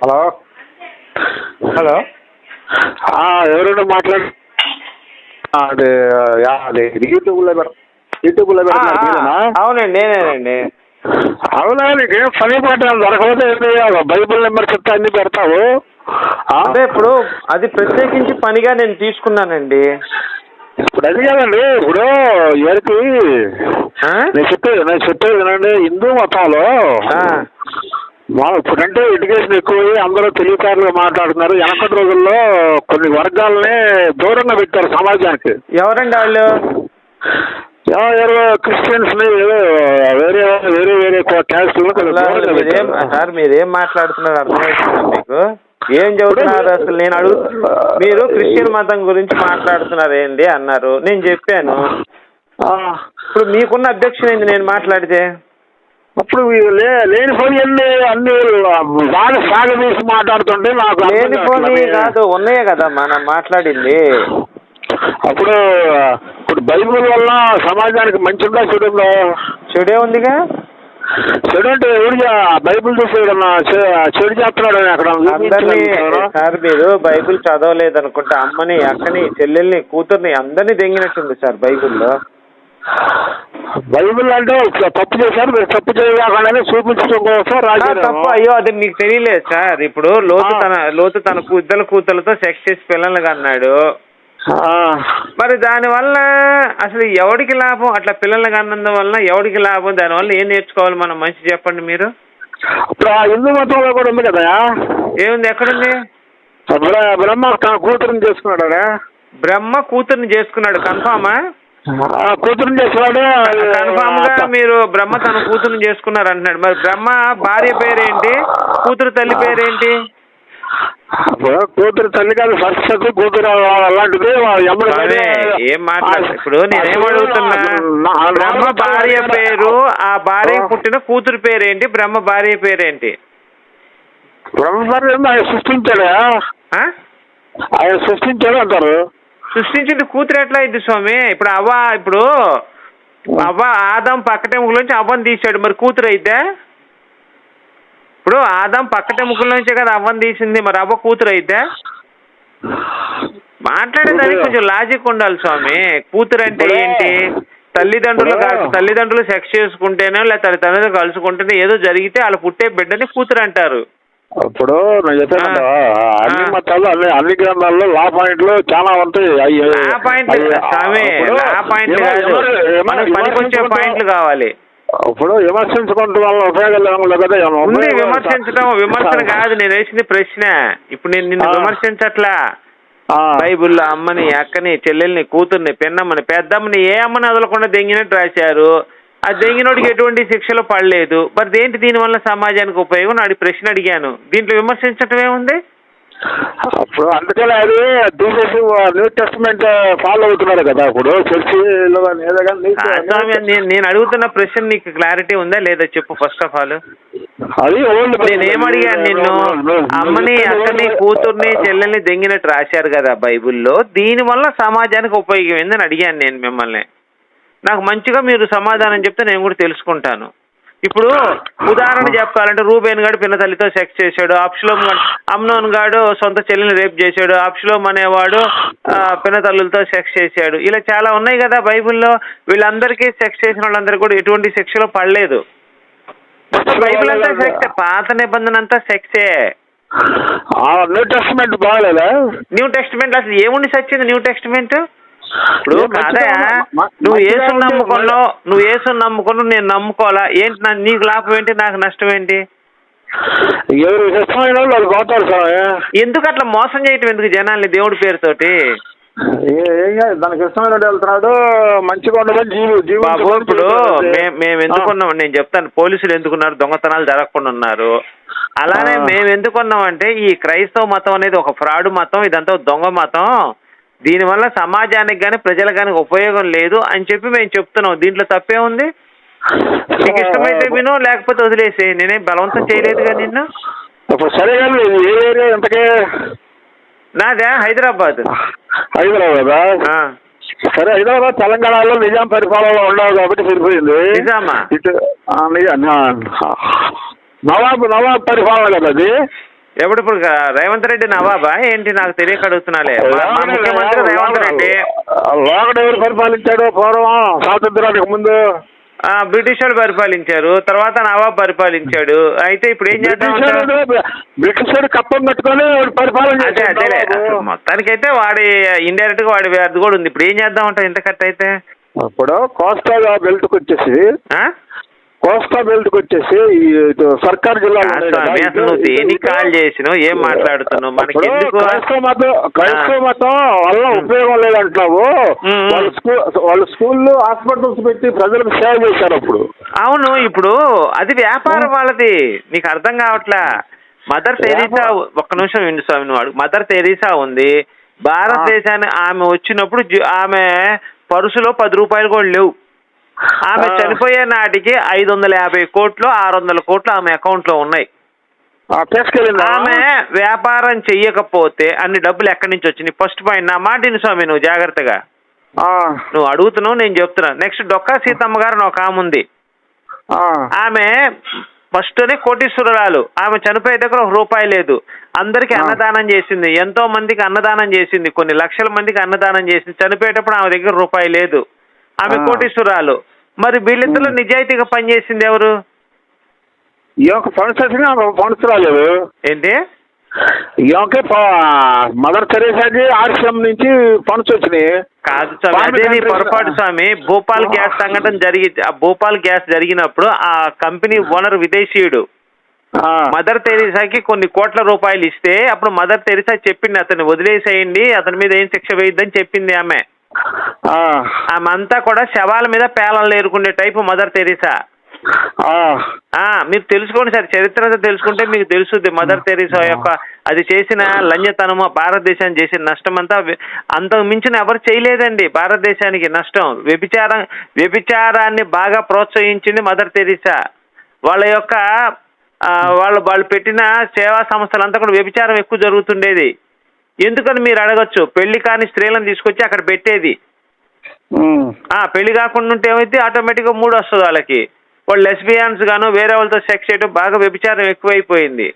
Hello hello ఆ, ఎవరైనా మాట్లాడు అది అది యూట్యూబ్లో పెడ యూట్యూబ్లో? అవునండి నేనేనండి అవునా నీకేం పని పాట దొరకకపోతే ఏం చేయాలి? బైబిల్ నెంబర్ చెప్తే అన్ని పెడతావు? అంటే ఇప్పుడు అది ప్రత్యేకించి పనిగా నేను తీసుకున్నానండి ఇప్పుడు అది కాదండి ఇప్పుడు ఎవరికి? నేను చెప్పేది నేను చెప్పేది వినండి హిందూ మతంలో మా ఇప్పుడంటే ఎడ్యుకేషన్ ఎక్కువ అందరూ తెలివితేటలుగా మాట్లాడుతున్నారు. వెనకటి రోజుల్లో కొన్ని వర్గాలని దూరంగా పెట్టారు సమాజానికి. ఎవరండి వాళ్ళు? ఎవరు క్రిస్టియన్స్ వేరే వేరే వేరే. సార్ మీరేం మాట్లాడుతున్నారు అర్థమవుతుందా మీకు? ఏం చెబుతున్నారు అసలు? నేను అడుగు మీరు క్రిస్టియన్ మతం గురించి మాట్లాడుతున్నారు ఏంటి అన్నారు. నేను చెప్పాను. ఇప్పుడు మీకున్న అబ్జెక్షన్ ఏంది నేను మాట్లాడితే? అప్పుడు లే- లేనిపోయి అన్ని అన్ని బాగా సాగదీసి మాట్లాడుతుంటే నాకు లేనిపోని కావట్లేదు. కాదు ఉన్నాయే కదా మనం మాట్లాడింది అప్పుడు ఇప్పుడు బైబిల్ వల్ల సమాజానికి మంచి ఉందా చెడు ఉందా చెడే ఉందిగా చెడు అంటే ఎవరు బైబిల్ చూసి ఏదన్నా చె- చెడు చేస్తున్నాడు అక్కడ? సార్ మీరు బైబిల్ చదవలేదు అనుకుంటే అమ్మని అక్కని చెల్లెల్ని కూతుర్ని అందరినీ దెంగినట్టుంది సార్ బైబిల్లో బైబిల్ అంటే తప్పు చేశారు మీరు తప్పు చేయకుండానే చూపించడం కోసం తప్పు అయ్యో అది మీకు తెలియలేదు సార్. ఇప్పుడు లోతు. తన లోతు తన ఇద్దరు కూతులతో సెక్స్ చేసి పిల్లల్ని అన్నాడు మరి దానివల్ల అసలు ఎవడికి లాభం? అట్లా పిల్లల్ని కన్నందు వల్ల ఎవడికి లాభం? దానివల్ల ఏం నేర్చుకోవాలి మనం? మంచి చెప్పండి మీరు. ఇప్పుడు ఆ హిందూ మతంలో కూడా ఉంది కదా? ఏముంది? ఎక్కడుంది? బ్ర- బ్రహ్మ తన కూతురుని చేసుకున్నాడా? బ్రహ్మ కూతుర్ని చేసుకున్నాడు. కన్ఫామా? ఆ కూతురుని చేసుకున్నాడు. కన్ఫామ్గా మీరు బ్రహ్మ తన కూతుర్ని చేసుకున్నారు అంటున్నాడు. మరి బ్రహ్మ భార్య పేరేంటి? కూతురు తల్లి పేరేంటి? కూతురు తల్లి కాదు సరస్వతి కూతురు అలాంటిది ఏం మాట్లాడు ఇప్పుడు నేనేం అడుగుతున్నా? బ్రహ్మ భార్య పేరు ఆ భార్య పుట్టిన కూతురు పేరేంటి? బ్రహ్మ భార్య పేరేంటి? బ్రహ్మచారి ఆయన సృష్టించాడా? ఆయన సృష్టించాడు అంటారు? సృష్టించింది కూతురు ఎట్లా అయింది స్వామి? ఇప్పుడు అవ్వ ఇప్పుడు అవ్వ ఆదం పక్కటెముకలోంచి అవ్వని తీశాడు. మరి కూతురు అయితే? ఇప్పుడు ఆదం పక్కటెముకలోంచే కదా అవ్వని తీసింది. మరి అవ్వ కూతురు అయితే? మాట్లాడేదానికి కొంచెం లాజిక్ ఉండాలి స్వామి. కూతురు అంటే ఏంటి? తల్లిదండ్రులు తల్లిదండ్రులు సెక్స్ చేసుకుంటేనో లేదా తల్లిదండ్రులు కలుసుకుంటేనే ఏదో జరిగితే వాళ్ళ పుట్టే బిడ్డని కూతురు అంటారు. ఇప్పుడు నేను చెప్పాను. అన్ని. మతాల్లో అన్ని అన్ని గ్రంథాల్లో లా పాయింట్లు చాలా ఉంటాయి. పాయింట్లు కావాలి. ఇప్పుడు విమర్శించుకుంటూ వల్ల కదా ఉంది ఉపయోగాలు- విమర్శించడం విమర్శన కాదు నేను వేసింది ప్రశ్న. ఇప్పుడు నేను నిన్ను. విమర్శించట్లా. ఆ. బైబుల్లో అమ్మని అక్కని చెల్లెల్ని కూతుర్ని పెన్నమ్మని పెద్దమ్మని ఏ అమ్మని వదలకుండా దెంగినట్టు రాశారు? ఆ దెంగినోడికి ఎటువంటి శిక్షలు పడలేదు. మరి దేంటి దీనివల్ల సమాజానికి ఉపయోగం? నాడు ప్రశ్న అడిగాను. దీంట్లో విమర్శించటం ఏముంది? అప్పుడు అందుకనే అది తీసేసి న్యూ టెస్ట్మెంట్ ఫాలో అవుతున్నారు కదా చర్చిలో స్వామి, నేను నేను అడుగుతున్న ప్రశ్న నీకు క్లారిటీ ఉందా లేదా చెప్పు ఫస్ట్ ఆఫ్ ఆల్ అది నేను ఏం అడిగాను నిన్ను? అమ్మని అక్కని కూతుర్ని చెల్లెల్ని దెంగినట్టు రాశారు కదా బైబిల్లో. దీని వల్ల సమాజానికి ఉపయోగం ఏందని అడిగాను నేను మిమ్మల్ని. నాకు మంచిగా మీరు సమాధానం చెప్తే నేను కూడా తెలుసుకుంటాను. ఇప్పుడు ఉదాహరణ చెప్పాలంటే రూబేన్ గాడు పిన్న తల్లితో సెక్స్ చేశాడు అప్షలోమ్ గాడు అమ్నోన్ గాడు సొంత చెల్లిని రేప్ చేశాడు అప్షలోమ్ అనేవాడు పిన్న తల్లులతో సెక్స్ చేశాడు. ఇలా చాలా ఉన్నాయి కదా బైబిల్లో. వీళ్ళందరికీ సెక్స్ చేసిన వాళ్ళందరికీ కూడా ఎటువంటి శిక్షలో పడలేదు. బైబిల్ అంతా సెక్సే పాత నిబంధన అంతా సెక్సే. న్యూ టెస్ట్మెంట్ బాగలేదా? న్యూ టెస్ట్మెంట్ అసలు ఏముండి సచ్చింది న్యూ టెస్ట్మెంట్? ఇప్పుడు నువ్వు ఏసు. నమ్ముకున్నావు నువ్వు ఏసు నమ్ముకున్నావు నేను నమ్ముకోవాలా? ఏంటి నా నీకు లాభం ఏంటి నాకు నష్టం ఏంటి? ఎవరు ఇష్టమైన వాళ్ళు వాళ్ళు పోతారు సార్ ఎందుకు అట్లా మోసం చేయటం ఎందుకు జనాల్ని దేవుడి పేరుతోటి? ఏ- ఏం కాదు, దానికి ఇష్టమైన వాడు వెళ్తున్నాడు మంచిగా ఉండదని జీవి జీవి బాబు ఇప్పుడు మేము ఎందుకున్నాం? నేను చెప్తాను పోలీసులు ఎందుకున్నారు? దొంగతనాలు జరగకుండా ఉన్నారు. అలానే. మేము ఎందుకున్నాం అంటే ఈ క్రైస్తవ మతం అనేది ఒక ఫ్రాడ్ మతం ఇదంతా దొంగ మతం. దీనివల్ల సమాజానికి కానీ ప్రజలకు కానీ ఉపయోగం లేదు అని చెప్పి మేము చెప్తున్నాం. దీంట్లో తప్పే ఉంది? నీకు ఇష్టమైతే విను లేకపోతే వదిలేసి నేనేం బలవంతం చేయలేదుగా నిన్ను? సరే కానీ ఇది ఏ ఏరియా ఎంతకే? నాదే? హైదరాబాద్. హైదరాబాదా. సరే హైదరాబాద్ తెలంగాణలో నిజాం పరిపాలనలో ఉండవు కాబట్టి సరిపోయింది. నిజామా? ఇటు నవాబు నవాబు పరిపాలన కదా అది? ఎప్పుడు ఇప్పుడు రేవంత్ రెడ్డి నవాబా? ఏంటి నాకు తెలియక అడుగుతున్నాలే. మా ముఖ్యమంత్రి రేవంత్ రెడ్డి. లోకడు ఎవరు పరిపాలించాడు? పూర్వం స్వాతంత్రానికి ముందు. ఆ, బ్రిటిష్ వాళ్ళు పరిపాలించారు. తర్వాత నవాబ్ పరిపాలించాడు. అయితే ఇప్పుడు ఏం చేద్దాం అంటారు? బ్రిటిష్ బ్రిటిష్ కప్పం కట్టుకొని వాడు పరిపాలన అదే. అసలు మొత్తానికైతే వాడి ఇండైరెక్ట్గా వాడి అది కూడా ఉంది. ఇప్పుడు ఏం చేద్దాం అంటావు ఇంత కట్ అయితే? ఇప్పుడు కోస్టా బెల్ట్కి వచ్చేసి ఆ? కోస్టా బెల్ట్కి వచ్చేసి సర్కార్ జిల్లా కాల్ చేసినావు? ఏం మాట్లాడుతున్నావు? మనకి క్రైస్తవ మతం క్రైస్తవ మతం వల్ల ఉపయోగం లేదంటున్నావు. వాళ్ళు స్కూల్ వాళ్ళు స్కూళ్ళు హాస్పిటల్స్ పెట్టి ప్రజలకు సేవ చేశారు అప్పుడు. అవును ఇప్పుడు అది వ్యాపారం వాళ్ళది. నీకు అర్థం కావట్లా? మదర్ తెరీసా ఒక్క నిమిషం విండు స్వామి నువ్వు అడుగు మదర్ తెరీసా ఉంది భారతదేశాన్ని ఆమె వచ్చినప్పుడు ఆమె పరుసులో పది రూపాయలు కూడా లేవు. ఆమె. చనిపోయే నాటికి ఐదు వందల యాభై కోట్లు ఆరు వందల కోట్లు ఆమె అకౌంట్లో ఉన్నాయి ఆమె వ్యాపారం చెయ్యకపోతే అన్ని డబ్బులు ఎక్కడి నుంచి వచ్చినాయి? ఫస్ట్ పాయింట్ నా మాట విను స్వామి నువ్వు జాగ్రత్తగా. నువ్వు అడుగుతున్నావు నేను చెప్తున్నా. నెక్స్ట్ డొక్కా సీతమ్మ గారు ఒక ఆమె ఉంది. ఆమె ఫస్ట్నే కోటీశ్వరురాలు. ఆమె చనిపోయే దగ్గర ఒక రూపాయి లేదు. అందరికి. అన్నదానం చేసింది. ఎంతో మందికి అన్నదానం చేసింది. కొన్ని లక్షల మందికి అన్నదానం చేసింది. చనిపోయేటప్పుడు ఆమె దగ్గర రూపాయి లేదు. ఆమె. కోటీశ్వరాలు. మరి వీళ్ళిద్దరు. నిజాయితీగా పనిచేసింది ఎవరు? ఫండ్స్ వచ్చినా ఫండ్స్ రాలేదు ఏంటి? మదర్ తెరేసాకి ఆర్షియం నుంచి ఫండ్స్ వచ్చినాయి. కాదు స్వామి అదే నీ పొరపాటు స్వామి. భోపాల్ గ్యాస్ సంఘటన జరిగి ఆ భోపాల్ గ్యాస్ జరిగినప్పుడు ఆ కంపెనీ ఓనర్ విదేశీయుడు. మదర్ తెరీసాకి కొన్ని కోట్ల రూపాయలు ఇస్తే అప్పుడు మదర్ తెరీసా చెప్పింది అతన్ని వదిలేసేయండి అతని మీద ఏం శిక్ష వేయద్దని చెప్పింది ఆమె. ఆ, ఆమె అంతా కూడా శవాల మీద పేలలు ఏరుకునే టైపు మదర్ తెరీసా? మీరు తెలుసుకోండి సార్ చరిత్ర తెలుసుకుంటే మీకు తెలుసుద్ది మదర్ తెరీసా యొక్క అది చేసిన లంజతనము భారతదేశానికి చేసిన నష్టం అంతా అంతకు మించిన ఎవరు చేయలేదండి భారతదేశానికి నష్టం. వ్యభిచారం వ్యభిచారాన్ని బాగా ప్రోత్సహించింది మదర్ తెరీసా. వాళ్ళ యొక్క వాళ్ళు వాళ్ళు పెట్టిన సేవా సంస్థలంతా కూడా వ్యభిచారం ఎక్కువ జరుగుతుండేది. ఎందుకని మీరు అడగచ్చు? పెళ్ళి కాని స్త్రీలను తీసుకొచ్చి అక్కడ పెట్టేది. పెళ్ళి కాకుండా ఉంటే ఏమైతే ఆటోమేటిక్గా మూడు వస్తుంది వాళ్ళకి. వాళ్ళు లెస్బియన్స్ గాను వేరే వాళ్ళతో సెక్స్ చేయడం బాగా వ్యభిచారం ఎక్కువైపోయింది.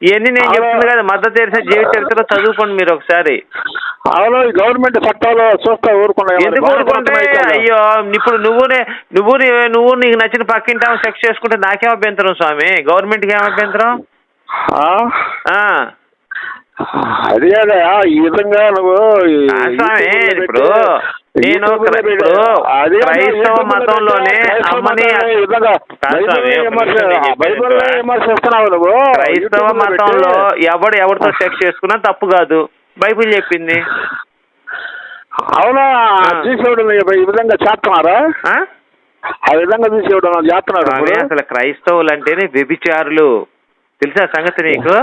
ఇవన్నీ నేను చెప్తుంది కదా మద్దతు తెరిసే జీవిత చరిత్రలో చదువుకోండి మీరు ఒకసారి. అవును గవర్నమెంట్ చట్టాలు చూస్తా ఎందుకు ఊరుకుంటే? అయ్యో ఇప్పుడు నువ్వు నువ్వు నువ్వు నీకు నచ్చిన పక్కింటి సెక్స్ చేసుకుంటే నాకేం అభ్యంతరం స్వామి? గవర్నమెంట్కి ఏం అభ్యంతరం? ఆ. అది కాదా ఈ విధంగా నువ్వు ఇప్పుడు నేను ఇప్పుడు క్రైస్తవ మతంలోనే అమ్మని క్రైస్తవ మతంలో ఎవడు ఎవరితో సెక్స్ చేసుకున్నా తప్పు కాదు. బైబిల్ చెప్పింది. అవునా? తీసేవడం ఈ విధంగా చేస్తున్నారా? ఆ? విధంగా తీసేవడం చేస్తున్నాడు. అసలు క్రైస్తవులు అంటేనే వ్యభిచారులు. తెలుసా సంగతి నీకు?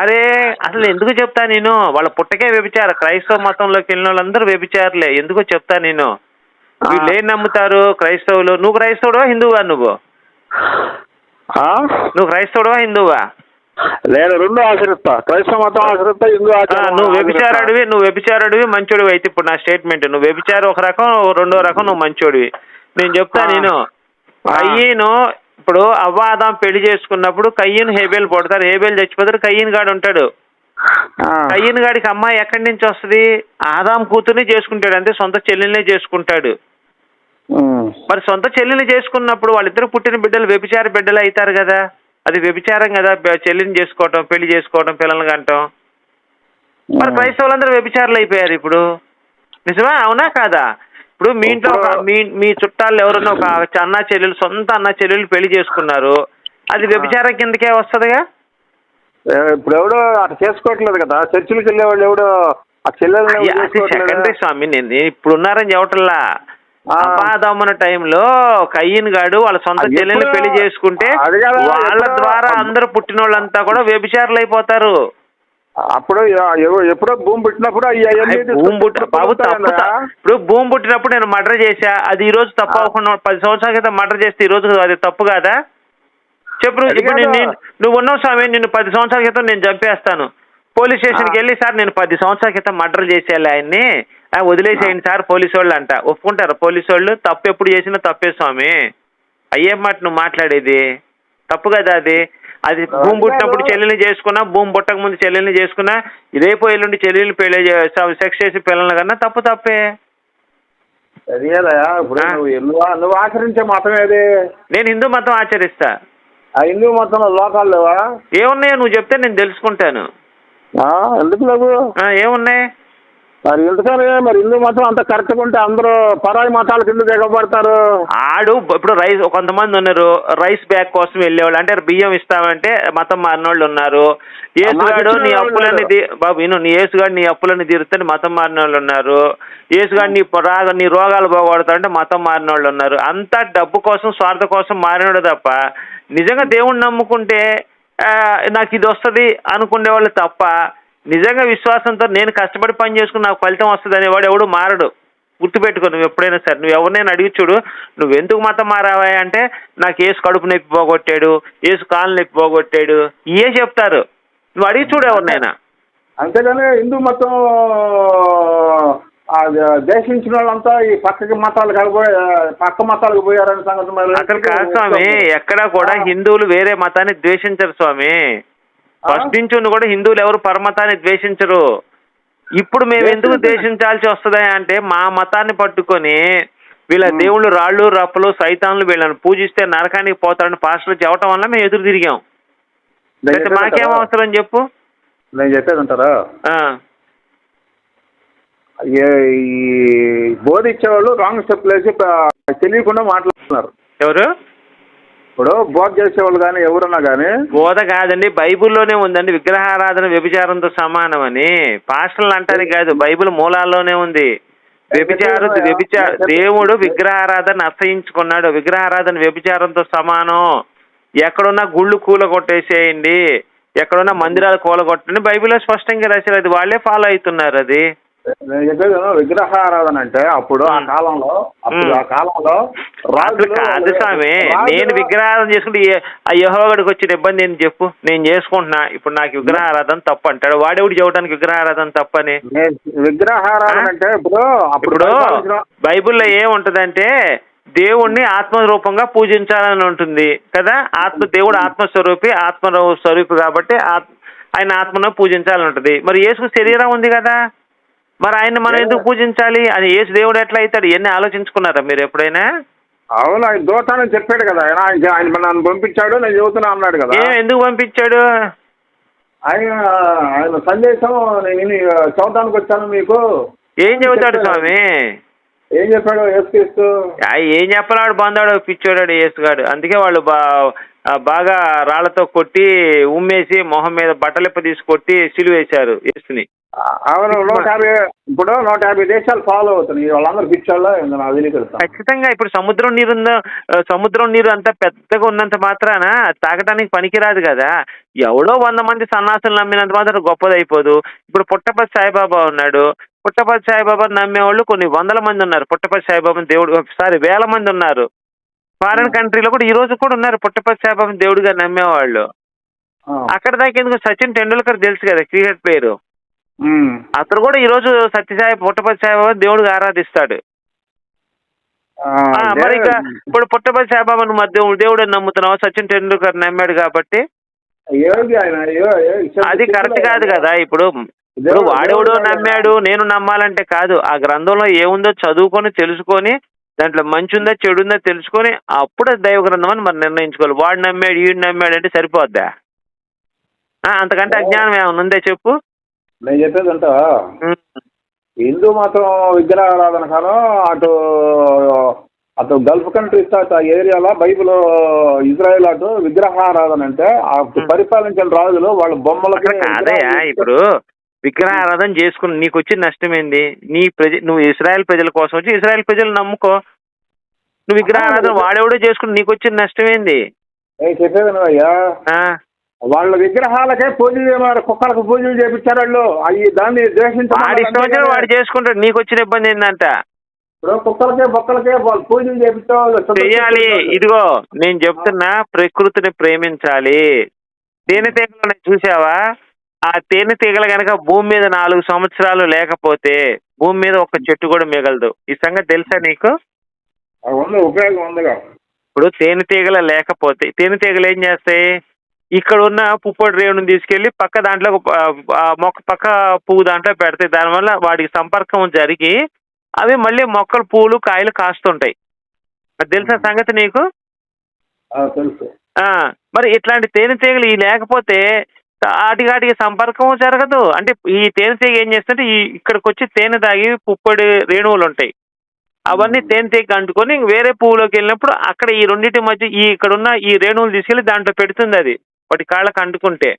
అరే అసలు ఎందుకు చెప్తా నేను? వాళ్ళ పుట్టకే వ్యభిచార క్రైస్తవ మతంలోకి వెళ్ళిన వాళ్ళందరూ వ్యభిచారులే ఎందుకో చెప్తా నేను? వీళ్ళు ఏం నమ్ముతారు క్రైస్తవులు? నువ్వు క్రైస్తవుడువా హిందువా నువ్వు? ఆ? నువ్వు క్రైస్తవుడువా హిందువా నేను రెండు ఆశ్రయిస్తా క్రైస్తవ మతం ఆశ్రయిస్తా హిందూ నువ్వు. వ్యభిచారుడివి నువ్వు వ్యభిచారుడివి మంచోడివి అయితే ఇప్పుడు నా స్టేట్మెంట్. నువ్వు వ్యభిచారం ఒక రకం రెండో రకం నువ్వు మంచోడివి. నేను చెప్తా. నేను ఆ. ఇప్పుడు అవ్వాదం పెళ్ళి చేసుకున్నప్పుడు కయ్యను హేబేల్ పుడతారు. హేబేల్ చచ్చిపోతారు. కయ్యన్ గాడు ఉంటాడు. కయ్యన్ గాడికి అమ్మాయి ఎక్కడి నుంచి వస్తుంది? ఆదాం కూతుర్ని చేసుకుంటాడు. అంటే సొంత చెల్లెల్నే చేసుకుంటాడు. మరి సొంత చెల్లెల్ని చేసుకున్నప్పుడు వాళ్ళిద్దరు పుట్టిన బిడ్డలు వ్యభిచార బిడ్డలు అవుతారు కదా. అది వ్యభిచారం కదా చెల్లిని చేసుకోవటం పెళ్ళి చేసుకోవటం పిల్లల్ని కంటం మరి క్రైస్తవులందరూ వ్యభిచారులు అయిపోయారు ఇప్పుడు. నిజమా? అవునా కాదా? ఇప్పుడు మీ ఇంట్లో ఒక మీ మీ చుట్టాలు ఎవరన్నా ఒక అన్న చెల్లెలు సొంత అన్న చెల్లెలు పెళ్ళి చేసుకున్నారు. అది వ్యభిచారం కిందకే వస్తుందిగా? ఏ, ఇప్పుడు ఎవడో అట్లా చేసుకోవట్లేదు కదా. చర్చిలకు వెళ్ళేవాళ్ళు ఎవడో ఆ చెల్లెల్ని ఎవడు అయ్యా, అది సెకండరీ స్వామి నేను ఇప్పుడు ఉన్నారని చెప్పటల్లా ఆ. అపాదమ్మన టైంలో కయ్యన్ గాడు వాళ్ళ సొంత అది చెల్లెల్ని ఎప్పుడో- పెళ్ళి చేసుకుంటే అది కాదా, వాళ్ళ ఎప్పుడో- ద్వారా అందరు పుట్టిన వాళ్ళంతా కూడా వ్యభిచారులు అయిపోతారు అప్పుడు ఎప్పుడో భూమి పుట్టినప్పుడు భూమి పుట్టి బాబు ఇప్పుడు భూమి పుట్టినప్పుడు నేను మర్డర్ చేశా. అది ఈ రోజు తప్పు. అవ్వకుండా పది సంవత్సరాల క్రితం మర్డర్ చేస్తే ఈ రోజు అది తప్పు కాదా? చెప్పు ఇప్పుడు నేను నువ్వు ఉన్నావు స్వామి నిన్ను పది సంవత్సరాల క్రితం నేను చంపేస్తాను. పోలీస్ స్టేషన్కి. వెళ్ళి సార్ నేను పది సంవత్సరాల క్రితం మర్డర్ చేసేయాలి ఆయన్ని. వదిలేసేయండి సార్ పోలీసు వాళ్ళు అంట. ఒప్పుకుంటారు. పోలీసు వాళ్ళు తప్పు ఎప్పుడు చేసినా తప్పే స్వామి. అయ్యే మాట నువ్వు మాట్లాడేది. తప్పు కదా అది? అది భూమి పుట్టినప్పుడు చెల్లెల్ని చేసుకున్నా భూమి పుట్టక ముందు చెల్లెల్ని చేసుకున్నా రేపు ఎల్లుండి చెల్లెల్ని పెళ్ళి సెక్స్ చేసి పిల్లల కన్నా తప్పు తప్పే. నువ్వు ఆచరించే మతం ఏది? నేను హిందూ మతం ఆచరిస్తా. ఆ హిందూ మతంలో లోకాలు లేవా? ఏమున్నాయో నువ్వు చెప్తే నేను తెలుసుకుంటాను. ఎందుకు లేవు? ఏమున్నాయి? మరి ఎందుకని మరి హిందూ మతం అంత కరెక్ట్గా ఉంటే అందరూ పరాయి మతాల కింద దిగబడతారు ఆడు ఇప్పుడు రైస్ కొంతమంది ఉన్నారు. రైస్ బ్యాగ్ కోసం వెళ్ళేవాళ్ళు. అంటే బియ్యం ఇస్తామంటే మతం మారిన వాళ్ళు ఉన్నారు ఏసుగాడు నీ అప్పులని బాబు విను నీ ఏసుగాడు నీ అప్పులని తీరుతే మతం మారిన వాళ్ళు ఉన్నారు. ఏసుగాడు నీ రాగ నీ రోగాలు పోగొడతాడంటే మతం మారిన వాళ్ళు ఉన్నారు. అంతా డబ్బు కోసం స్వార్థ కోసం మారినాడు తప్ప నిజంగా దేవుణ్ణి నమ్ముకుంటే నాకు ఇది వస్తుంది అనుకునే వాళ్ళు తప్ప నిజంగా విశ్వాసంతో నేను కష్టపడి పని చేసుకుని నాకు ఫలితం వస్తుంది అనేవాడు ఎవడు మారడు. గుర్తుపెట్టుకో నువ్వు ఎప్పుడైనా సరే నువ్వు ఎవరినైనా అడిగి చూడు నువ్వు ఎందుకు మతం మారావా అంటే నాకు ఏసు కడుపు నొప్పి పోగొట్టాడు ఏసు కాలు నొప్పి పోగొట్టాడు ఇవే చెప్తారు. నువ్వు అడిగి చూడు ఎవరినైనా. అంతేగాని హిందూ మతం దేశించిన వాళ్ళంతా ఈ పక్కకి మతాలు కలిపోయి పక్క మతాలకు పోయారనే సంగతి అసలు కాదు స్వామి ఎక్కడా కూడా హిందువులు వేరే మతాన్ని ద్వేషించరు స్వామి. ఫస్ట్ నుంచి కూడా హిందువులు ఎవరు పరమతాన్ని ద్వేషించరు. ఇప్పుడు మేము ఎందుకు ద్వేషించాల్సి వస్తుంది అంటే మా మతాన్ని పట్టుకొని వీళ్ళ దేవుళ్ళు రాళ్ళు రప్పలు సైతాన్లు వీళ్ళని పూజిస్తే నరకానికి పోతారని పాస్టర్లు చెప్పడం వల్ల మేము ఎదురు తిరిగాం. మాకేం? అవసరం చెప్పు? నేను చెప్పేది ఏ- ఈ బోధించేవాళ్ళు రాంగ్ స్టెప్ ప- తెలియకుండా మాట్లాడుతున్నారు. ఎవరు? ఇప్పుడు బోధ చేసేవాళ్ళు కానీ ఎవరన్నా కానీ బోధ కాదండి బైబిల్లోనే ఉందండి విగ్రహారాధన వ్యభిచారంతో సమానం అని పాస్టర్లు అంటారు కాదు బైబిల్ మూలాల్లోనే ఉంది. వ్యభిచారు వ్యభిచార దేవుడు విగ్రహారాధన అసహించుకున్నాడు. విగ్రహారాధన వ్యభిచారంతో సమానం. ఎక్కడున్నా గుళ్ళు కూల కొట్టేసేయండి ఎక్కడున్నా మందిరాలు కూల కొట్టండి బైబిల్లో స్పష్టంగా రాశారు అది వాళ్ళే ఫాలో అవుతున్నారు అది. నేను చెప్పేది విగ్రహారాధన అంటే అప్పుడు ఆ. కాలంలో అప్పుడు. ఆ కాలంలో రాజులు కాదు స్వామి నేను విగ్రహారాధన చేసుకుంటే ఆ యహోగడికి వచ్చిన ఇబ్బంది ఏంటి చెప్పు? నేను చేసుకుంటున్నా ఇప్పుడు నాకు విగ్రహారాధన తప్పు అంటాడు వాడెవడు చెప్పడానికి విగ్రహారాధన తప్పని? విగ్రహారాధన అంటే ఇప్పుడు అప్పుడు బైబిల్లో ఏముంటదంటే దేవుణ్ణి ఆత్మ రూపంగా పూజించాలని ఉంటుంది కదా? ఆత్మ దేవుడు ఆత్మస్వరూపి ఆత్మ స్వరూపి కాబట్టి ఆయన ఆత్మను పూజించాలని ఉంటుంది. మరి యేసుకు శరీరం ఉంది కదా? మరి ఆయన మనం ఎందుకు పూజించాలి? అది యేసు దేవుడు ఎట్లా అవుతాడు ఇవన్నీ ఆలోచించుకున్నారా మీరు ఎప్పుడైనా? అవును ఆయన దూతానని చెప్పాడు కదా. ఆయన ఆయన నన్ను పంపించాడు నేను చెబుతున్నా అన్నాడు కదా. ఏం ఎందుకు పంపించాడు? ఆయన ఆయన సందేశం నేను చదవడానికి వచ్చాను మీకు. ఏం చెబుతాడు స్వామి? ఏం చెప్పాడు యేసుక్రీస్తు? ఏం చెప్పలాడు బందాడు పిచ్చోడాడు యేసుగాడు. అందుకే వాళ్ళు బా బాగా రాళ్ళతో కొట్టి ఉమ్మేసి మొహం మీద బట్టలిప్ప తీసి కొట్టి సిలువేశారు యేసుని. అవును నూట యాభై ఇప్పుడు నూట యాభై దేశాలు ఫాలో అవుతున్నాయి. వాళ్ళందరూ పిచ్చోళ్ళ నాకు తెలియదు ఖచ్చితంగా ఇప్పుడు సముద్రం నీరు సముద్రం నీరు అంతా పెద్దగా ఉన్నంత మాత్రాన తాగడానికి పనికిరాదు కదా. ఎవడో వంద మంది సన్నాసులు నమ్మినంత మాత్రం గొప్పదైపోదు. ఇప్పుడు పుట్టపతి సాయిబాబా ఉన్నాడు. పుట్టపతి సాయిబాబా నమ్మేవాళ్ళు కొన్ని వందల మంది ఉన్నారు. పుట్టపతి సాయిబాబా దేవుడు సారీ వేల మంది ఉన్నారు. ఫారిన్ కంట్రీలో కూడా ఈ రోజు కూడా ఉన్నారు పుట్టపతి సాయిబాబా దేవుడిగా నమ్మేవాళ్ళు. అక్కడ దాకా ఎందుకు? సచిన్ టెండూల్కర్ తెలుసు కదా క్రికెట్ ప్లేయర్. అతను కూడా ఈ రోజు సత్యసాయి పుట్టపతి సాయిబాబా దేవుడిగా ఆరాధిస్తాడు. మరి ఇక ఇప్పుడు పుట్టపతి సాయిబాబాను మధ్య దేవుడు అని నమ్ముతున్నావు? సచిన్ టెండూల్కర్ నమ్మాడు కాబట్టి. అది కరెక్ట్ కాదు కదా ఇప్పుడు ఇప్పుడు వాడెవడో నమ్మాడు నేను నమ్మాలంటే కాదు. ఆ గ్రంథంలో ఏముందో చదువుకొని తెలుసుకొని దాంట్లో మంచి ఉందా చెడు ఉందా తెలుసుకొని అప్పుడు దైవ గ్రంథం అని మరి నిర్ణయించుకోవాలి. వాడు నమ్మాడు ఈడు నమ్మాడు అంటే సరిపోద్దా? ఆ, అంతకంటే అజ్ఞానం ఏమైనా ఉందే చెప్పు? నేను చెప్పేది అంట ఉం. హిందూ మతం విగ్రహారాధన కాను అటు అటు గల్ఫ్ కంట్రీస్ అటు ఆ ఏరియాలో బైబిల్ ఇజ్రాయెల్ అటు విగ్రహారాధన అంటే అటు పరిపాలించిన రాజులు వాళ్ళ బొమ్మలకి కాదయ్యా ఇప్పుడు విగ్రహారాధన చేసుకుని నీకు వచ్చిన నష్టం ఏంది? నీ ప్రజ నువ్వు ఇస్రాయల్ ప్రజల కోసం వచ్చి ఇస్రాయల్ ప్రజలు నమ్ముకో. నువ్వు విగ్రహారాధన వాడెవడో చేసుకుని నీకు వచ్చిన నష్టం ఏంది? నేను చెప్పేది అయ్యా ఆ, వాళ్ళ విగ్రహాలకే పూజలు చేయమన్నారు కుక్కలకు పూజలు చేపించారు వాళ్ళు. అవి దాన్ని వాడి వాడు చేసుకుంటాడు. నీకు వచ్చిన ఇబ్బంది ఇప్పుడు కుక్కలకే బొక్కలకే వాళ్ళు పూజలు చెయ్యాలి. ఇదిగో నేను చెప్తున్నా ప్రకృతిని ప్రేమించాలి. తేనెటీగలను చూసావా? ఆ తేనెటీగలు గనక భూమి మీద నాలుగు సంవత్సరాలు లేకపోతే భూమి మీద ఒక చెట్టు కూడా మిగలదు. ఈ సంగతి తెలుసా నీకు? ఉంది ఉపయోగం ఉందిగా. ఇప్పుడు తేనెటీగలు లేకపోతే తేనెటీగలు ఏం చేస్తాయి? ఇక్కడ ఉన్న పుప్పొడి రేవుని తీసుకెళ్ళి పక్క దాంట్లో మొక్క పక్క పువ్వు దాంట్లో పెడతాయి దానివల్ల వాటికి సంపర్కం జరిగి అవి మళ్ళీ మొక్కలు పూలు కాయలు కాస్తుంటాయి. అది తెలుసా సంగతి నీకు? మరి ఇట్లాంటి తేనెటీగలు ఈ లేకపోతే ఆటికి సంపర్కం జరగదు. అంటే ఈ తేనెటీగ ఏం చేస్తుంటే ఈ ఇక్కడికి వచ్చి తేనె తాగి పుప్పొడి రేణువులు ఉంటాయి. అవన్నీ తేనెటీగ అంటుకొని వేరే పువ్వులోకి వెళ్ళినప్పుడు అక్కడ ఈ రెండింటి మధ్య ఈ ఇక్కడ ఉన్న ఈ రేణువులు తీసుకెళ్ళి దాంట్లో పెడుతుంది అది. వాటి కాళ్ళకు అంటుకుంటే.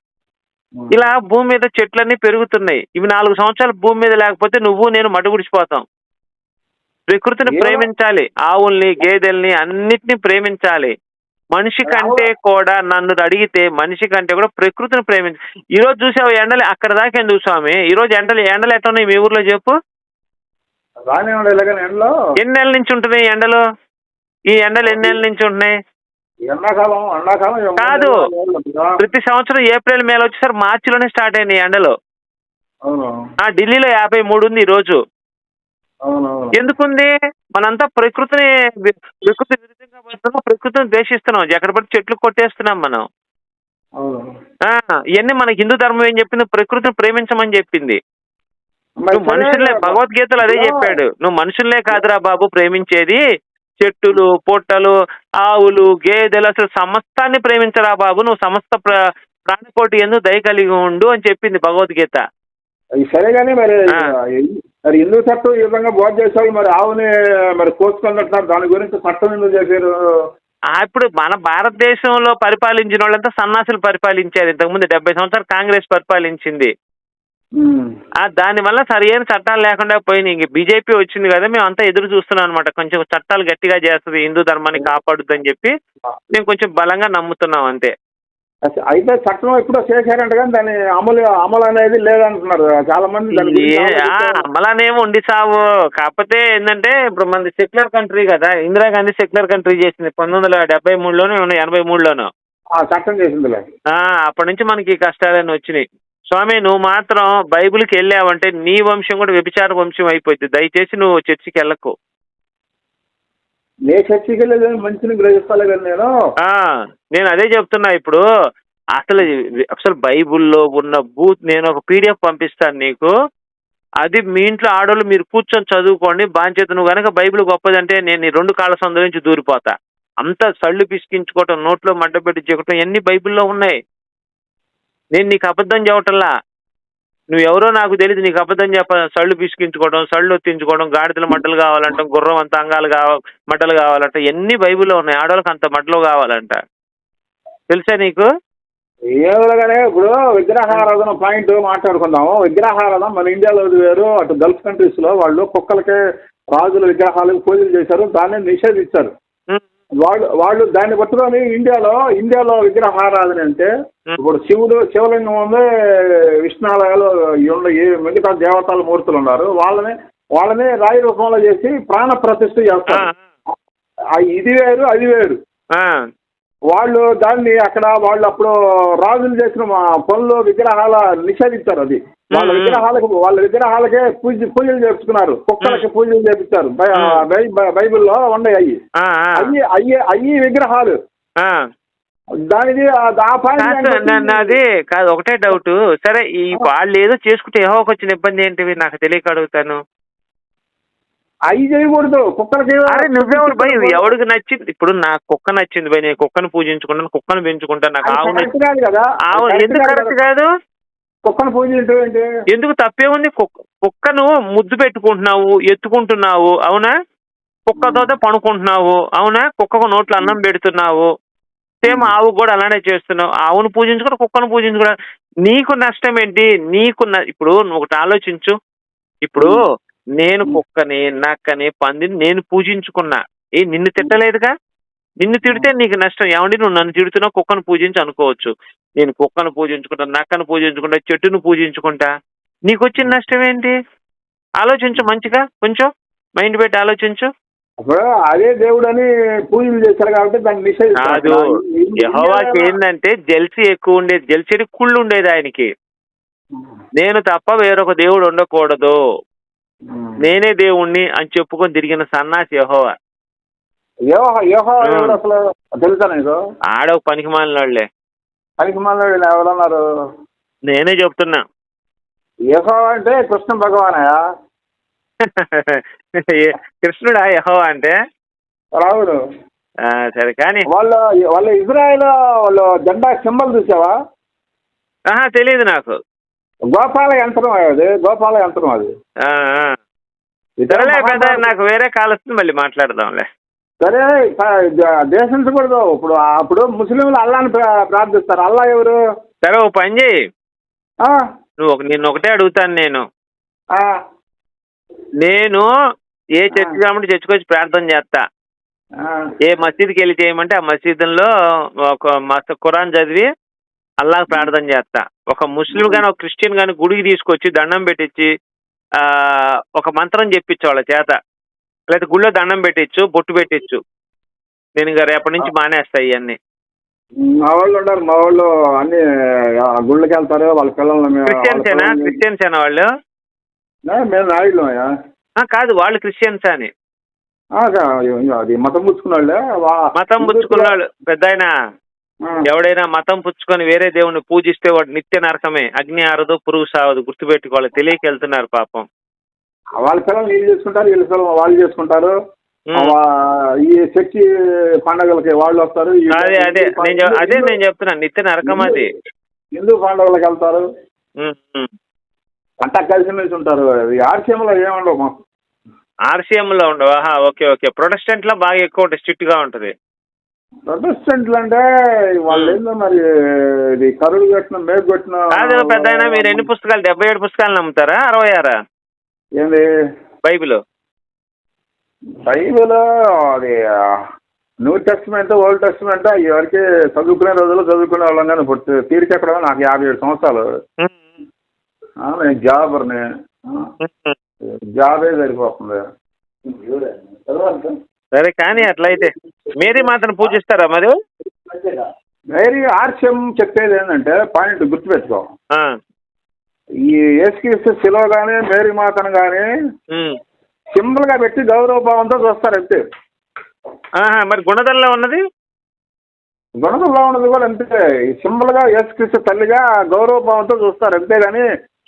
ఇలా భూమి మీద చెట్లన్నీ పెరుగుతున్నాయి. ఇవి నాలుగు సంవత్సరాలు భూమి మీద లేకపోతే నువ్వు నేను మడుగుడిచిపోతాం. ప్రకృతిని ప్రేమించాలి. ఆవుల్ని గేదెల్ని అన్నిటిని ప్రేమించాలి. మనిషి కంటే కూడా నన్ను అడిగితే మనిషి కంటే కూడా ప్రకృతిని ప్రేమించ ఈ రోజు చూసావు ఎండలు? అక్కడ దాకా ఎందుకు స్వామి? ఈ రోజు ఎండలు ఎండలు ఎట్లా ఉన్నాయి మీ ఊర్లో చెప్పు. ఎన్ని నెలల నుంచి ఉంటున్నాయి ఎండలు? ఈ ఎండలు ఎన్ని నెలల నుంచి ఉంటున్నాయి? ఎండాకాలం ఎండాకాలం ఏమో కాదు. ప్రతి సంవత్సరం ఏప్రిల్ మేలో వచ్చేసరి మార్చిలోనే స్టార్ట్ అయినాయి ఎండలు. ఆ ఢిల్లీలో యాభై మూడు ఉంది ఈ రోజు. ఎందుకుంది? మనంతా ప్రకృతిని ప్రకృతి విరుద్ధంగా పడుతున్నాం ప్రకృతిని ద్వేషిస్తున్నాం. ఎక్కడ పడితే చెట్లు కొట్టేస్తున్నాం మనం. ఇవన్నీ మన హిందూ ధర్మం ఏం చెప్పింది? ప్రకృతిని ప్రేమించమని చెప్పింది. నువ్వు మనుషులే భగవద్గీతలో అదే చెప్పాడు. నువ్వు మనుషులే కాదురా బాబు ప్రేమించేది. చెట్టులు పొట్టలు ఆవులు గేదెలు అసలు సమస్తాన్ని ప్రేమించరా బాబు. నువ్వు సమస్త ప్ర- ప్రాణికోటి ఎందుకు దయ కలిగి ఉండు అని చెప్పింది భగవద్గీత. సరే కానీ మరి. మరి హిందూ చట్టం ఈ విధంగా బోధ చేసేవాళ్ళు మరి ఆవుని మరి కోసుకున్నట్టున్నారు దాని గురించి చట్టం ఎందుకు చేశారు? ఇప్పుడు మన భారతదేశంలో పరిపాలించిన వాళ్ళంతా సన్నాసులు పరిపాలించారు. ఇంతకుముందు డెబ్బై సంవత్సరాలు కాంగ్రెస్ పరిపాలించింది. దానివల్ల సరైన చట్టాలు లేకుండా పోయినాయి. ఇంక బీజేపీ వచ్చింది కదా మేము అంతా ఎదురు చూస్తున్నాం అనమాట కొంచెం చట్టాలు గట్టిగా చేస్తుంది హిందూ ధర్మాన్ని కాపాడుద్దని చెప్పి మేము కొంచెం బలంగా నమ్ముతున్నాం అంతే. అయితే చట్టం ఎప్పుడో చేశారంట కానీ దాని అమలు అమలు అనేది లేదంటున్నారు చాలా మంది దాని ఆలోచిస్తారు. అమలానేమో ఉండి సావు. కాకపోతే ఏంటంటే ఇప్పుడు మనది సెక్యులర్ కంట్రీ కదా ఇందిరాగాంధీ సెక్యులర్ కంట్రీ చేసింది పంతొమ్మిది వందల డెబ్బై మూడులోనే ఎనభై మూడులోను. ఆ, చట్టం చేసిందిలే. ఆ, అప్పటి నుంచి మనకి కష్టాలన్నీ వచ్చినాయి. స్వామి నువ్వు మాత్రం బైబిల్కి వెళ్ళావంటే నీ వంశం కూడా వ్యభిచార వంశం అయిపోద్ది. దయచేసి నువ్వు చర్చికి వెళ్ళకు. నే చర్చికి మంచిని కానీ నేను. నేను అదే చెప్తున్నా ఇప్పుడు. అసలు అసలు బైబిల్లో ఉన్న బూత్ నేను ఒక పీడిఎఫ్ పంపిస్తాను నీకు. అది మీ ఇంట్లో ఆడోళ్ళు మీరు కూర్చొని చదువుకోండి. బాధ్యత నువ్వు కనుక బైబిల్ గొప్పదంటే నేను ఈ రెండు కాళ్ళ సందు నుంచి దూరిపోతా. అంత సళ్ళు పిసికించుకోవటం నోట్లో మడ్డ పెట్టి చెక్కటం ఇవన్నీ బైబిల్లో ఉన్నాయి? నేను నీకు అబద్ధం చెప్పటంలా? నువ్వు ఎవరో నాకు తెలియదు నీకు అబద్ధం చెప్ప సళ్ళు పిసికించుకోవడం సళ్ళు ఒత్తించుకోవడం గాడిదల మడ్డలు కావాలంట గుర్రం అంత అంగాలు కావ మడ్డలు కావాలంట ఎన్ని బైబిల్లో ఉన్నాయి? ఆడవాళ్ళకి అంత మడ్డలు కావాలంట. తెలుసా నీకు? ఏమనగానే ఇప్పుడు విగ్రహారాధన పాయింట్ మాట్లాడుకుందాము. విగ్రహారాధన మన ఇండియాలో వేరు అటు గల్ఫ్ కంట్రీస్లో వాళ్ళు కుక్కలకే రాజుల విగ్రహాలకు పూజలు చేశారు దాన్ని నిషేధించారు వాళ్ళు వాళ్ళు దాన్ని పట్టుకొని ఇండియాలో ఇండియాలో విగ్రహారాధన అంటే. ఇప్పుడు శివుడు శివలింగం ఉంది విష్ణాలయాలు ఉన్న ఏ మిగతా దేవతల మూర్తులు ఉన్నారు. వాళ్ళని వాళ్ళని రాయి రూపంలో చేసి ప్రాణ ప్రతిష్ఠ చేస్తారు. ఇది వేరు అది వేరు. వాళ్ళు దాన్ని అక్కడ వాళ్ళు అప్పుడు రాజులు చేసిన మా పనులు విగ్రహాల నిషేధించారు అది. వాళ్ళ. విగ్రహాలకు వాళ్ళ విగ్రహాలకే పూజ పూజలు చేపించుకున్నారు. కుక్కలకి పూజలు చేపించారు. బై- బైబిల్లో ఉన్నాయి అయ్యి. ఆ, ఆ, అయ్యి అయ్యి అయ్యి విగ్రహాలు. దానిది నా- నాది కాదు ఒకటే డౌట్ సరే ఈ వాళ్ళు ఏదో చేసుకుంటే ఏహోకి వచ్చిన ఇబ్బంది ఏంటివి? నాకు తెలియక అడుగుతాను. అయ్యి చేయకూడదు. కుక్కలకి అరే నువ్వెవడు భయ్? ఎవడికి నచ్చింది? ఇప్పుడు నాకు కుక్క నచ్చింది భయ్. నేను కుక్కను పూజించుకుంటాను కుక్కను పెంచుకుంటాను. నాకు అది ఆవు కాదు ఆవు అది ఎందుకు కరెక్ట్ కాదు. కుక్కను పూజించడం ఏంటి? ఎందుకు తప్పే ఉంది? కుక్క కుక్కను ముద్దు పెట్టుకుంటున్నావు ఎత్తుకుంటున్నావు అవునా? కుక్కతో పనుకుంటున్నావు అవునా? కుక్కకు నోట్లో అన్నం పెడుతున్నావు. సేమ్ ఆవు కూడా అలానే చేస్తున్నావు. ఆవును పూజించుకోవడం కుక్కను పూజించుకోవడం నీకు నష్టం ఏంటి? నీకు న- ఇప్పుడు నువ్వు ఒకటి ఆలోచించు. ఇప్పుడు నేను కుక్కని నక్కని పందిని నేను పూజించుకున్నా. ఏ నిన్ను తిట్టలేదుగా? నిన్ను తిడితే నీకు నష్టం. ఏమండి? నువ్వు నన్ను తిడుతున్నావు కుక్కను పూజించి అనుకోవచ్చు. నేను కుక్కను పూజించుకుంటా నక్కను పూజించుకుంటా చెట్టును పూజించుకుంటా. నీకు వచ్చిన నష్టం ఏంటి? ఆలోచించు మంచిగా. కొంచెం మైండ్ పెట్టి ఆలోచించు. అదే దేవుడు అని పూజలు చేశారు కాబట్టి దాన్ని కాదు యహోవాకి ఏంటంటే జెల్సీ ఎక్కువ ఉండేది జెల్సీ కుళ్ళు ఉండేది ఆయనకి. నేను తప్ప వేరొక దేవుడు ఉండకూడదు. నేనే దేవుణ్ణి అని చెప్పుకొని తిరిగిన సన్నాసి యహోవా. యోహ యోహ ఆ. ఎవడు అసలు? తెలుసా నీకు? ఆడ పనికి మాలిన వాళ్ళే పనికి మళ్ళీ ఎవరన్నారు? నేనే చెప్తున్నా. యోహ అంటే కృష్ణ భగవానయా కృష్ణుడా యహో అంటే? రావుడు సరే కానీ వాళ్ళ వాళ్ళ ఇజ్రాయెల్ వాళ్ళు జెండా సింబల్ చూసావా? ఆహా తెలియదు నాకు. గోపాల యంత్రం అది గోపాల యంత్రం అది. నాకు వేరే కాల్ వస్తుంది మళ్ళీ మాట్లాడదాంలే. సరే ప- ద- దేశించకూడదు ఇప్పుడు అప్పుడు ముస్లింలు అల్లాని ప్రా- ప్రార్థిస్తారు. అల్లా ఎవరు? సరే ఓ పని చేయి. నువ్వు నిన్ను ఒకటే అడుగుతాను నేను. నేను ఏ చర్చి కాబట్టి చర్చికి వచ్చి ప్రార్థన చేస్తా. ఏ మసీద్కి వెళ్ళి చేయమంటే ఆ మసీదులో ఒక మస్తు ఖురాన్ చదివి అల్లాహ్ ప్రార్థన చేస్తా. ఒక ముస్లిం గాని ఒక క్రిస్టియన్ గాని గుడికి తీసుకొచ్చి దండం పెట్టించి ఒక మంత్రం చెప్పించు వాళ్ళ చేత. లేదా గుళ్ళో దండం పెట్టించు బొట్టు పెట్టించు నేను ఇంకా రేపటి నుంచి మానేస్తా ఇవన్నీ మా వాళ్ళు ఉన్నారు. మా వాళ్ళు అన్ని ఆ, గుళ్ళకి వెళ్తారు. వాళ్ళ పిల్లల్ని క్రిస్టియన్సేనా క్రిస్టియన్సేనా వాళ్ళు మేము నాయుడు అయ్యా. కాదు వాళ్ళు క్రిస్టియన్స్ అని. అది మతం పుచ్చుకున్న వాళ్ళే మతం పుచ్చుకున్న వాళ్ళు పెద్ద ఆ, ఎవడైనా మతం పుచ్చుకొని వేరే దేవుణ్ణి పూజిస్తే వాడు నిత్య నరకమే. అగ్ని ఆరదు పురుగు సావదు. గుర్తుపెట్టుకోవాలి. తెలియక వెళ్తున్నారు పాపం. వాళ్ళ పిల్లలు వీళ్ళు చేసుకుంటారు? వీళ్ళ పిల్లలు వాళ్ళు చేసుకుంటారు. ఈ చర్చి పండగలకి వాళ్ళు వస్తారు. అదే అదే. నేను అదే నేను చెప్తున్నా నిత్య నరకం అది. హిందూ పండుగలకు వెళ్తారు. అంతా కలిసి మెలిసి ఉంటారు ఆర్సీఎంలో ఏముండవు మాకు. RCM లో ఉండవు. ఆహా ఓకే ఓకే. ప్రొటెస్టెంట్లో బాగా ఎక్కువ ఉంటుంది స్ట్రిక్ట్గా ఉంటది. ప్రొటెస్టెంట్లు అంటే వాళ్ళు ఏందో మరి ఇది కరుడు కట్టిన మేకు కొట్టిన పెద్ద మీరు ఎన్ని పుస్తకాలు డెబ్బై ఏడు పుస్తకాలు నమ్ముతారా? అరవై ఆరా? ఏంది? బైబిల్. బైబిల్? అది న్యూ టెస్ట్మెంట్ ఓల్డ్ టెస్ట్మెంట్? ఎవరికి చదువుకునే రోజుల్లో చదువుకునే వాళ్ళం కానీ ఇప్పుడు తీరికెక్కడ నాకు యాభై ఏడు సంవత్సరాలు. నేను జాబర్ని జాబే సరిపోతుంది. సరే కానీ అట్లయితే మేరీ మాతను పూజిస్తారా మరి? మేరీ ఆర్స్యం చెప్పేది ఏంటంటే పాయింట్ గుర్తుపెట్టుకో. ఈ యేసుక్రీస్తు శిలో కానీ మేరీ మాతను కానీ. సింపుల్గా పెట్టి గౌరవభావంతో చూస్తారు అంతే. మరి గుణదల్లో ఉన్నది? గుణదల్లో ఉన్నది కూడా అంతే. సింపుల్గా యేసుక్రీస్తు తల్లిగా గౌరవభావంతో చూస్తారు. అంతేగాని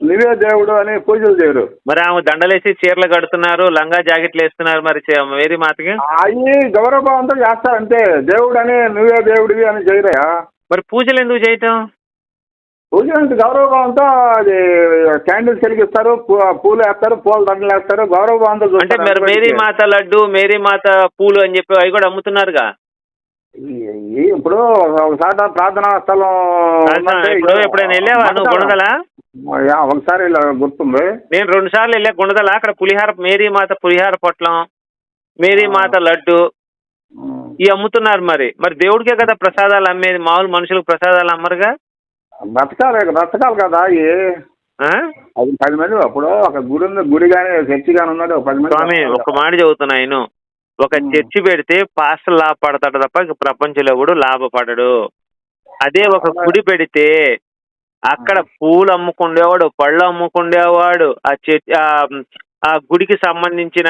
నువ్వే దేవుడు అని పూజలు చేయరు. మరి ఆమె దండలేసి చీరలు కడుతున్నారు లంగా జాకెట్లు వేస్తున్నారు మరి మేరీ మాతకి? అవి గౌరవభావంతో చేస్తారు అంతే. దేవుడు అని నువ్వే దేవుడివి అని చేయరయా మరి పూజలు ఎందుకు చేయటం? పూజ అంటే గౌరవభావంతో అది క్యాండిల్స్ వెలిగిస్తారు పూ- పూలు వేస్తారు పూల దండలు వేస్తారు గౌరవభావంతో అంటే చూస్తారు. మరి మేరీ మాత లడ్డు మేరీ మాత పూలు అని చెప్పి అవి కూడా అమ్ముతున్నారుగా? ఇప్పుడు ఒకసారి ప్రార్థనా స్థలం ఇప్పుడు ఎప్పుడైనా వెళ్ళావా నువ్వు గుణదల? ఒకసారి ఇలా గుర్తుంది. నేను రెండు సార్లు వెళ్ళా గుణదల అక్కడ పులిహార మేరీ మాత పులిహార పొట్లం మేరీ మాత లడ్డు ఇవి అమ్ముతున్నారు మరి. మరి దేవుడికే కదా ప్రసాదాలు అమ్మేది? మామూలు మనుషులకు ప్రసాదాలు అమ్మరుగా? బ్రతకాలి బ్రతకాలి కదా? అది పది మంది అప్పుడు ఒక గుడి ఉంది గుడి కానీ చర్చి కానీ ఉన్నది ఒక పది మంది స్వామి ఒక మాట చెబుతున్నా నేను. ఒక చర్చి పెడితే పాస్టర్ లాభపడతాడు తప్ప ఇక ప్రపంచంలో కూడా లాభపడడు. అదే ఒక గుడి పెడితే అక్కడ పూలు అమ్ముకుండేవాడు పళ్ళు అమ్ముకుండేవాడు ఆ చర్చి ఆ- ఆ గుడికి సంబంధించిన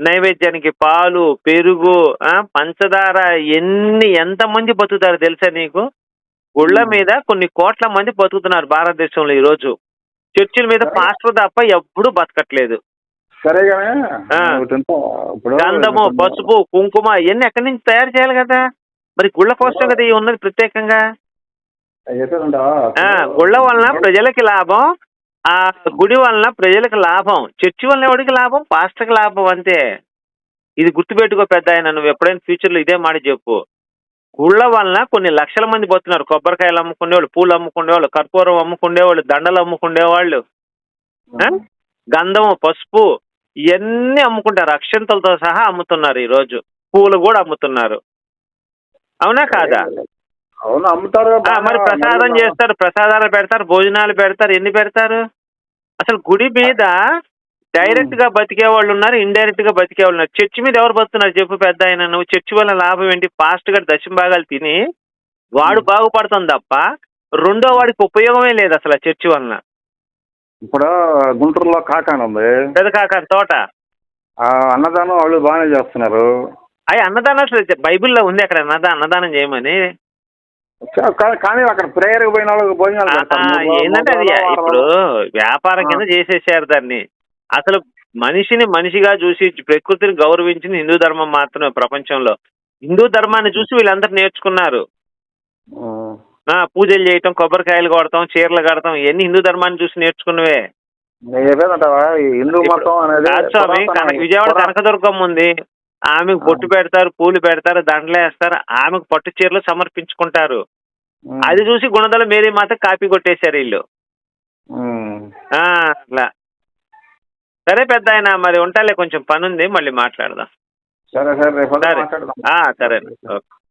నైవేద్యానికి పాలు పెరుగు ఆ పంచదార ఎన్ని ఎంత మంది బతుకుతారు తెలుసా నీకు? గుళ్ళ మీద కొన్ని కోట్ల మంది బతుకుతున్నారు భారతదేశంలో ఈ రోజు చర్చిల మీద పాస్టర్ తప్ప ఎప్పుడు బతకట్లేదు. గంధము పసుపు కుంకుమ ఇవన్నీ ఎక్కడి నుంచి తయారు చేయాలి కదా? మరి గుళ్ళ కోసం కదా ఇవి ఉన్నది ప్రత్యేకంగా? గుళ్ళ వలన ప్రజలకి లాభం ఆ గుడి వలన ప్రజలకు లాభం చర్చి వలన ఎవరికి లాభం? పాస్టర్కి లాభం అంతే. ఇది గుర్తుపెట్టుకో పెద్ద ఆయన నువ్వు ఎప్పుడైనా ఫ్యూచర్లో ఇదే మాట చెప్పు. గుళ్ళ వలన కొన్ని లక్షల మంది పోతున్నారు. కొబ్బరికాయలు అమ్ముకునేవాళ్ళు పూలు అమ్ముకునేవాళ్ళు కర్పూరం అమ్ముకునేవాళ్ళు దండలు అమ్ముకునేవాళ్ళు? గంధం పసుపు ఇవన్నీ అమ్ముకుంటారు. అక్షంతలతో సహా అమ్ముతున్నారు ఈ రోజు. పూలు కూడా అమ్ముతున్నారు. అవునా కాదా? అవును అమ్ముతారు మరి ప్రసాదం చేస్తారు ప్రసాదాలు పెడతారు భోజనాలు పెడతారు ఎన్ని పెడతారు? అసలు గుడి మీద డైరెక్ట్గా బతికే వాళ్ళు ఉన్నారు ఇండైరెక్ట్గా బతికే వాళ్ళు ఉన్నారు. చర్చి మీద ఎవరు బతున్నారు చెప్పు పెద్ద ఆయన నువ్వు చర్చి వల్ల లాభం ఏంటి? పాస్ట్గా దశం భాగాలు తిని వాడు బాగుపడుతుంది తప్ప రెండో వాడికి ఉపయోగమే లేదు అసలు చర్చి వలన. ఇప్పుడు గుంటూరులో కాకాని ఉంది. పెద్ద కాక తోట? అన్నదానం వాళ్ళు బాగానే చేస్తున్నారు. అవి అన్నదానం అసలు బైబిల్లో ఉంది అక్కడ అన్నదా అన్నదానం చేయమని. కానీ అక్కడ ప్రేయర్ పోయిన వాళ్ళకి భోజనాలు ఏంటంటే అది ఇప్పుడు వ్యాపారం. కింద చేసేసారు దాన్ని. అసలు మనిషిని మనిషిగా చూసి ప్రకృతిని గౌరవించింది హిందూ ధర్మం మాత్రమే ప్రపంచంలో. హిందూ ధర్మాన్ని చూసి వీళ్ళందరూ నేర్చుకున్నారు. పూజలు చేయటం కొబ్బరికాయలు కొడతాం చీరలు కడతాం ఇవన్నీ హిందూ ధర్మాన్ని చూసి నేర్చుకున్నవే. హిందూ మతం అనేది విజయవాడ కనకదుర్గమ్మ ఉంది. ఆమెకు బొట్టు పెడతారు పూలు పెడతారు దండలు వేస్తారు ఆమెకు పట్టు చీరలు సమర్పించుకుంటారు. అది చూసి గుణదల మేరీ మాత కాపీ కొట్టేశారు వీళ్ళు. అట్లా. సరే పెద్ద ఆయన మరి ఉంటాలే కొంచెం పని ఉంది మళ్ళీ మాట్లాడదాం. సరే సరే సరే. ఓకే.